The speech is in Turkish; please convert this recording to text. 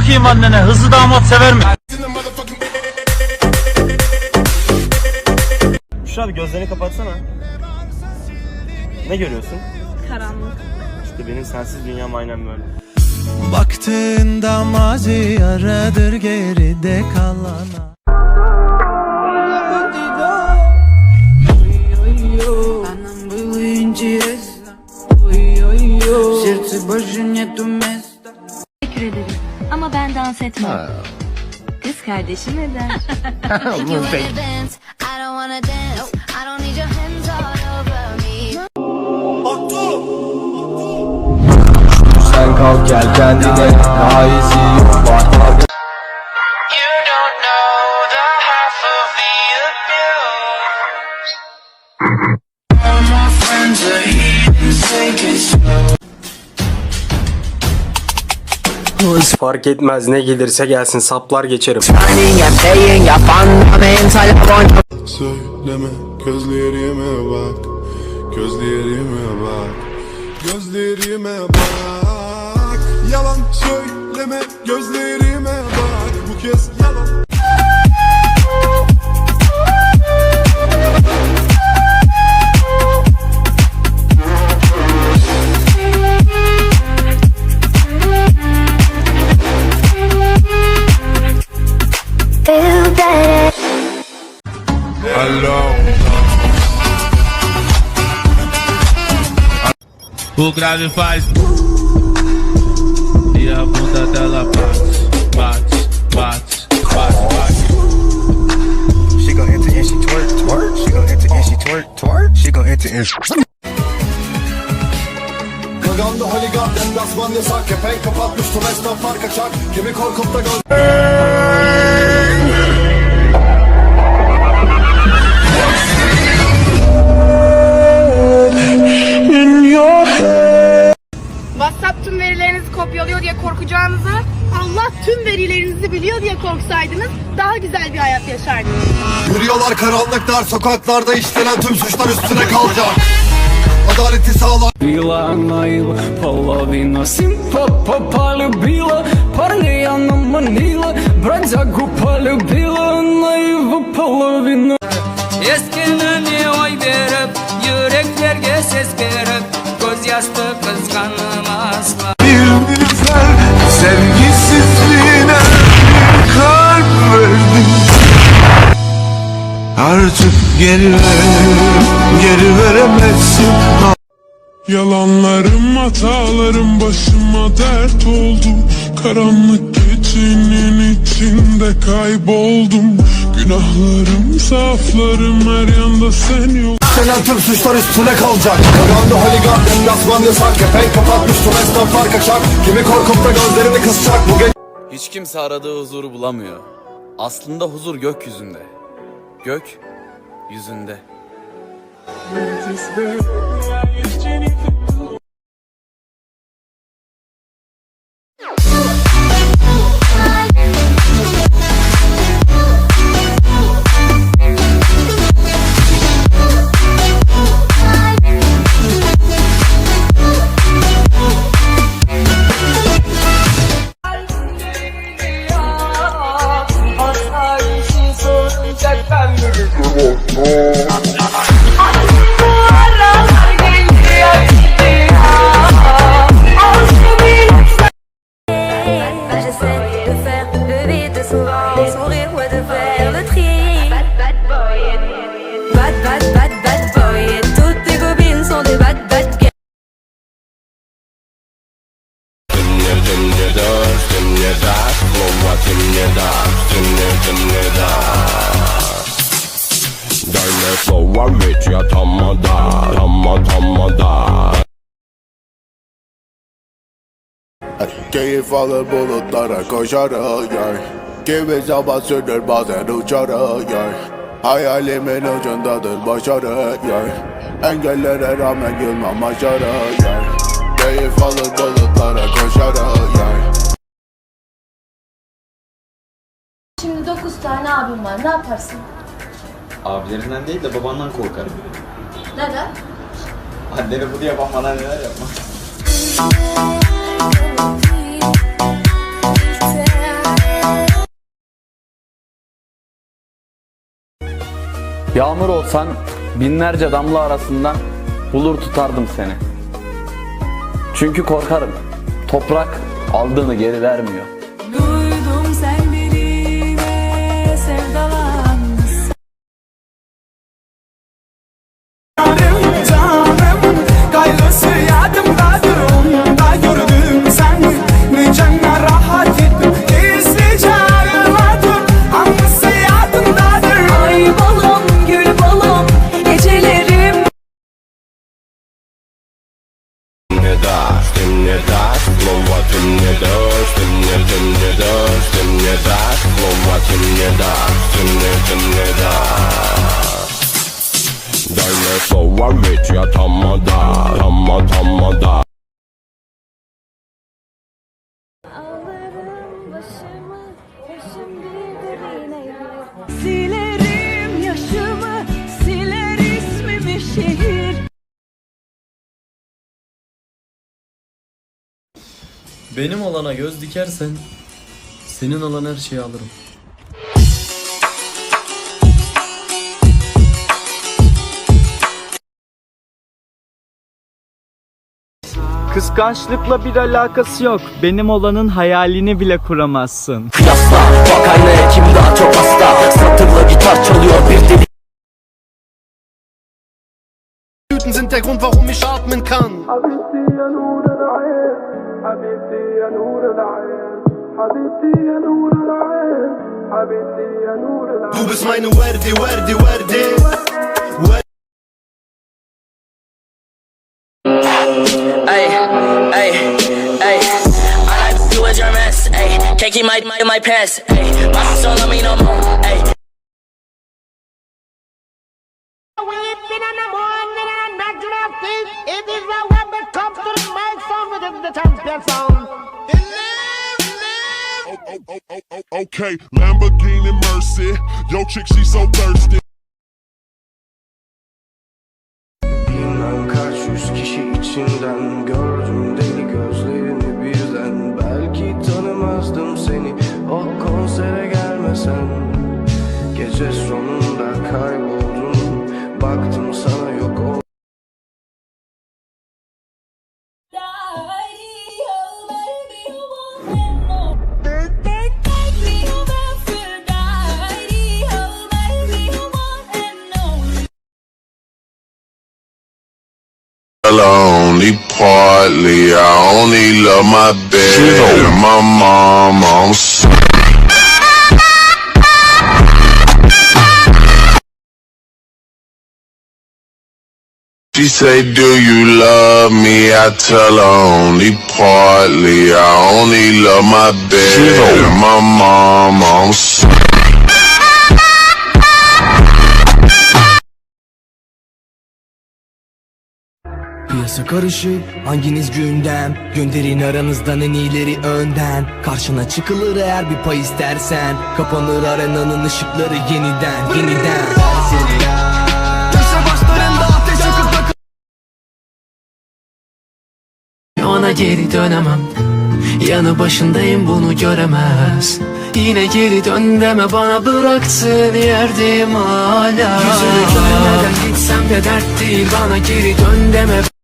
bakayım annene hızlı damat sever mi? Büşra abi gözlerini kapatsana. Ne görüyorsun? Karanlık. İşte benim sensiz dünyam aynen böyle. Baktığında mazi yaradır geride kalana your hands all over me. Sen kalk gel kendine daha iyisi yok Fark etmez ne gelirse gelsin saplar geçerim. Söyleme gözlerime bak Gözlerime bak Gözlerime bak. Yalan söyleme gözlerime bak. Bu kez yalan O grave faz. E a bunda dela bate, bate, bate, bate, bate. She gon' enter and she twerk, twerk. She gon' enter and she twerk, twerk. She gon' enter and Gaganda holigan deplasman yasak Kepenk kapatmıştım esnaflar kaçak. Kimi korkup da göz verilerinizi kopyalıyor diye korkacağınızı, Allah tüm verilerinizi biliyor diye korksaydınız daha güzel bir hayat yaşardınız. Yürüyorlar karanlıklar sokaklarda işlenen tüm suçlar üstüne kalacak Adaleti sağlar Bila naivna, половина симпа полюбила Парня я наманила, бродягу полюбила Наива половина Eskileni oy verip, yüreklerge ses verip Göz yastı kızganım Artık geri ver, geri veremezsin. Yalanlarım hatalarım başıma dert oldu. Karanlık gecenin içinde kayboldum. Günahlarım saflarım her yanda sen yok. Senen tüm suçlar üstüne kalacak. Kaganda holigan deplasman yasak. Kepenk kapatmıştım esnaflar kaçak Kimi korkup da gözlerini kısacak. Bu gece Hiç kimse aradığı huzuru bulamıyor. Aslında huzur gökyüzünde. Gök yüzünde. Dönme slow hiç yatamadan Tamatamadan Keyif alır bulutlara koşarak yar Kimi zaman sürür bazen uçarak yar Hayalimin ucundadır başarı yar Engellere rağmen yılmam aşağı yar Keyif alır bulutlara koşarak yar iki tane abim var. Ne yaparsın? Abilerinden değil de babandan korkarım. Neden? Annene bunu yapan bana neler yapmaz. Yağmur olsan binlerce damla arasından bulur tutardım seni. Çünkü korkarım. Toprak aldığını geri vermiyor. Slow rich ya tamada Tamma tamada Silerim yaşımı Siler ismimi şehir. Benim olana göz dikersen senin olan her şeyi alırım. Kıskançlıkla bir alakası yok. Benim olanın hayalini bile kuramazsın. Kıyasla bak aynaya kim daha çok hasta Satırla gitar çalıyor bir deli Blüten sind der Grund, warum ich atmen kann. Du bist meine Werdi, Werdi, Werdi. Can't keep my, my, my pants, ay My sister don't love me no more, ay Okay, Lamborghini Mercy. Yo, chick, she so thirsty. Bilmem kaç yüz kişi içinden gelmesen Gece sonunda kayboldun baktım sana yok ol Only partly, I only love my bed and my mom. I'm sorry. She say, do you love me? I tell her only partly. I only love my bed and my mom. I'm sorry. Piyasa karışık hanginiz gündem Gönderin aranızdan en iyileri önden Karşına çıkılır eğer bir pay istersen Kapanır arenanın ışıkları yeniden yeniden Köşe Ona geri dönemem. Yanı başındayım bunu göremez. Yine geri dön deme bana bıraktığın yerdeyim hala? Yüzünü görmeden gitsem de dert değil bana geri dön deme